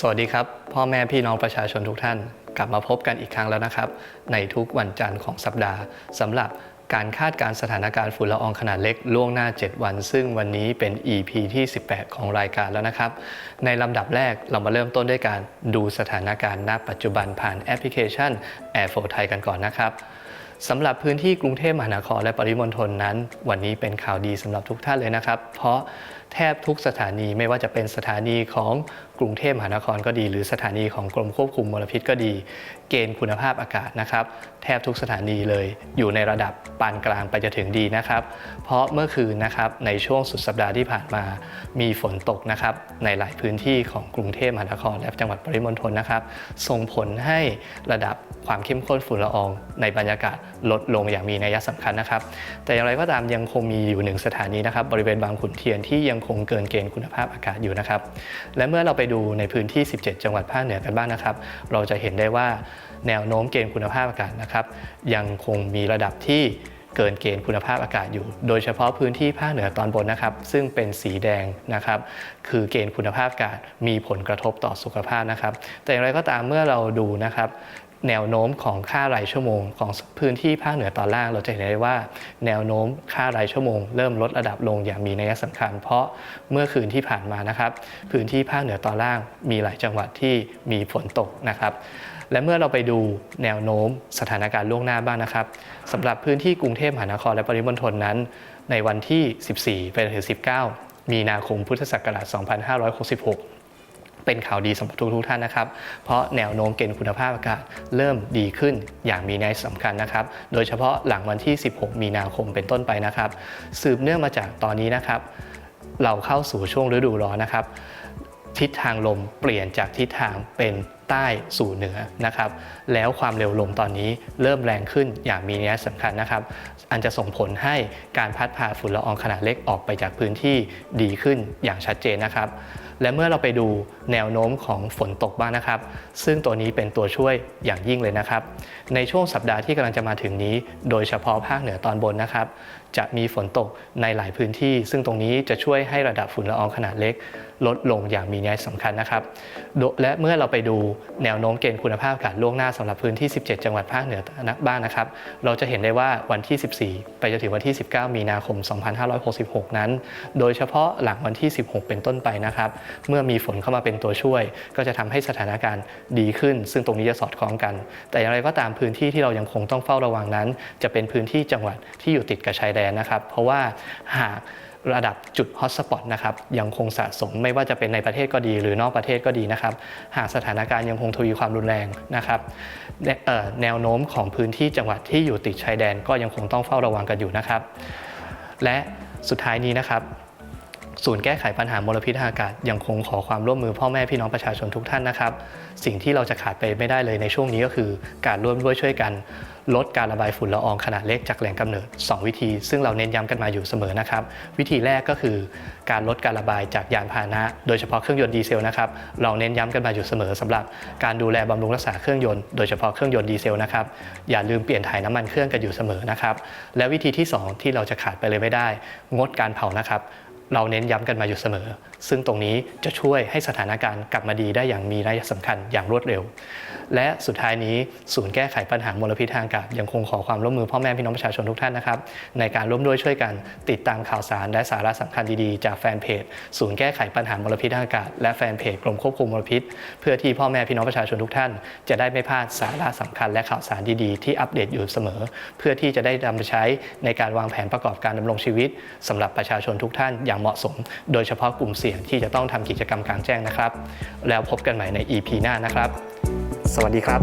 สวัสดีครับ พ่อแม่พี่น้องประชาชนทุกท่าน กลับมาพบกันอีกครั้งแล้วนะครับ ในทุกวันจันทร์ของสัปดาห์สำหรับการคาดการสถานการณ์ฝุ่นละอองขนาดเล็กล่วงหน้า 7 วัน ซึ่งวันนี้เป็น EP ที่ 18 ของรายการแล้วนะครับ ในลำดับแรกเรามาเริ่มต้นด้วยการดูสถานการณ์ณปัจจุบันผ่านแอปพลิเคชัน Air f o ไทยกันก่อนนะครับสำหรับพื้นที่กรุงเทพมหานครและปริมณฑลนั้น วันนี้เป็นข่าวดีสำหรับทุกท่านเลยนะครับ เพราะ แทบทุกสถานีไม่ว่าจะเป็นสถานีของกรุงเทพมหานครก็ดี หรือสถานีของกรมควบคุมมลพิษก็ดี เกณฑ์คุณภาพอากาศนะครับ แทบทุกสถานีเลย อยู่ในระดับปานกลางไปจะถึงดีนะครับ เพราะเมื่อคืนนะครับในช่วงสุดสัปดาห์ที่ผ่านมา มีฝนตกนะครับในหลายพื้นที่ของกรุงเทพมหานครและจังหวัดปริมณฑลนะครับ ส่งผลให้ระดับความเข้มข้นฝุ่นละออง ในบรรยากาศลดลงอย่างมีนัยสำคัญนะครับ แต่อย่างไรก็ตามยังคงมีอยู่หนึ่งสถานีนะครับบริเวณบางขุนเทียนที่ยังคงเกินเกณฑ์คุณภาพอากาศอยู่นะครับ และเมื่อเราไปดูในพื้นที่ 17 จังหวัดภาคเหนือกันบ้างนะครับ เราจะเห็นได้ว่าแนวโน้มเกณฑ์คุณภาพอากาศนะครับ ยังคงมีระดับที่เกินเกณฑ์คุณภาพอากาศอยู่ โดยเฉพาะพื้นที่ภาคเหนือตอนบนนะครับ ซึ่งเป็นสีแดงนะครับ คือเกณฑ์คุณภาพอากาศมีผลกระทบต่อสุขภาพนะครับ แต่อย่างไรก็ตามเมื่อเราดูนะครับ แนวโน้มของค่ารายชั่วโมง ของพื้นที่ภาคเหนือตอนล่าง เราจะเห็นได้ว่าแนวโน้มค่ารายชั่วโมง เริ่มลดระดับลงอย่างมีนัยสำคัญ เพราะเมื่อคืนที่ผ่านมานะครับ พื้นที่ภาคเหนือตอนล่าง มีหลายจังหวัดที่มีฝนตกนะครับ และเมื่อเราไปดูแนวโน้มสถานการณ์ล่วงหน้าบ้างนะครับสำหรับพื้นที่กรุงเทพมหานครและปริมณฑลนั้น ในวันที่ 14 ไปจนถึง 19 มีนาคมพุทธศักราช 2566 เป็นข่าวดีสำหรับทุกทุกๆท่านนะครับ เพราะแนวโน้มเกณฑ์คุณภาพอากาศเริ่มดีขึ้นอย่างมีนัยสำคัญนะครับ โดยเฉพาะหลังวันที่ 16 มีนาคมเป็นต้นไปนะครับ สืบเนื่องมาจากตอนนี้นะครับ เราเข้าสู่ช่วงฤดูร้อนนะครับ ทิศทางลมเปลี่ยนจากทิศทางเป็นใต้สู่เหนือนะครับ แล้วความเร็วลมตอนนี้เริ่มแรงขึ้นอย่างมีนัยสำคัญนะครับ อันจะส่งผลให้การพัดพาฝุ่นละอองขนาดเล็กออกไปจากพื้นที่ดีขึ้นอย่างชัดเจนนะครับและเมื่อเราไปดูแนวโน้มของฝนตกบ้างนะครับ ซึ่งตัวนี้เป็นตัวช่วยอย่างยิ่งเลยนะครับ ในช่วงสัปดาห์ที่กำลังจะมาถึงนี้ โดยเฉพาะภาคเหนือตอนบนนะครับ จะมีฝนตกในหลายพื้นที่ ซึ่งตรงนี้จะช่วยให้ระดับฝุ่นละอองขนาดเล็ก ลดลงอย่างมีนัยสำคัญนะครับ และเมื่อเราไปดูแนวโน้มเกณฑ์คุณภาพอากาศล่วงหน้าสำหรับพื้นที่ 17 จังหวัดภาคเหนือบ้างนะครับ เราจะเห็นได้ว่าวันที่ 14 ไปจนถึงวันที่ 19 มีนาคม 2566 นั้น โดยเฉพาะหลังวันที่ 16 เป็นต้นไปนะครับเมื่อมีฝนเข้ามาเป็นตัวช่วย ก็จะทำให้สถานการณ์ดีขึ้น ซึ่งตรงนี้จะสอดคล้องกัน แต่อย่างไรก็ตามพื้นที่ที่เรายังคงต้องเฝ้าระวังนั้น จะเป็นพื้นที่จังหวัดที่อยู่ติดกับชายแดนนะครับ เพราะว่าหากระดับจุดฮอตสปอตนะครับยังคงสะสมไม่ว่าจะเป็นในประเทศก็ดี หรือนอกประเทศก็ดีนะครับ หากสถานการณ์ยังคงทวีความรุนแรงนะครับแแนวโน้มของพื้นที่จังหวัดที่อยู่ติดชายแดนก็ยังคงต้องเฝ้าระวังกันอยู่นะครับ และสุดท้ายนี้นะครับ ศูนย์แก้ไขปัญหามลพิษทางอากาศยังคงขอความร่วมมือพ่อแม่พี่น้องประชาชนทุกท่านนะครับ สิ่งที่เราจะขาดไปไม่ได้เลยในช่วงนี้ก็คือ การร่วมด้วยช่วยกัน ลดการระบายฝุ่นละอองขนาดเล็กจากแหล่งกำเนิด 2 วิธี ซึ่งเราเน้นย้ำกันมาอยู่เสมอนะครับ วิธีแรกก็คือ การลดการระบายจากยานพาหนะ โดยเฉพาะเครื่องยนต์ดีเซลนะครับเราเน้นย้ำกันมาอยู่เสมอสำหรับ การดูแลบำรุงรักษาเครื่องยนต์โดยเฉพาะเครื่องยนต์ดีเซลนะครับอย่าลืมเปลี่ยนถ่ายน้ำมันเครื่องกันอยู่เสมอนะครับและวิธีที่สองที่เราจะขาดไปเลยไม่ได้ งดการเผานะครับ เราเน้นย้ำกันมาอยู่เสมอ ซึ่งตรงนี้จะช่วยให้สถานการณ์กลับมาดีได้อย่างมีนัยสำคัญอย่างรวดเร็วและสุดท้ายนี้ศูนย์แก้ไขปัญหามลพิษทางอากาศยังคงขอความร่วมมือพ่อแม่พี่น้องประชาชนทุกท่านนะครับในการร่วมด้วยช่วยกันติดตามข่าวสาร และสาระสำคัญดีๆ จากแฟนเพจ ศูนย์แก้ไขปัญหามลพิษทางอากาศ และแฟนเพจกรมควบคุมมลพิษ เพื่อที่พ่อแม่พี่น้องประชาชนทุกท่าน จะได้ไม่พลาดสาระสำคัญและข่าวสารดีๆ ที่อัปเดตอยู่เสมอ เพื่อที่จะได้นำไปใช้ในการวางแผนประกอบการดำรงชีวิตสำหรับประชาชนทุกท่านอย่างเหมาะสม โดยเฉพาะกลุ่มเสี่ยงที่จะต้องทำกิจกรรมกลางแจ้งนะครับ แล้วพบกันใหม่ใน EP หน้านะครับ สวัสดีครับ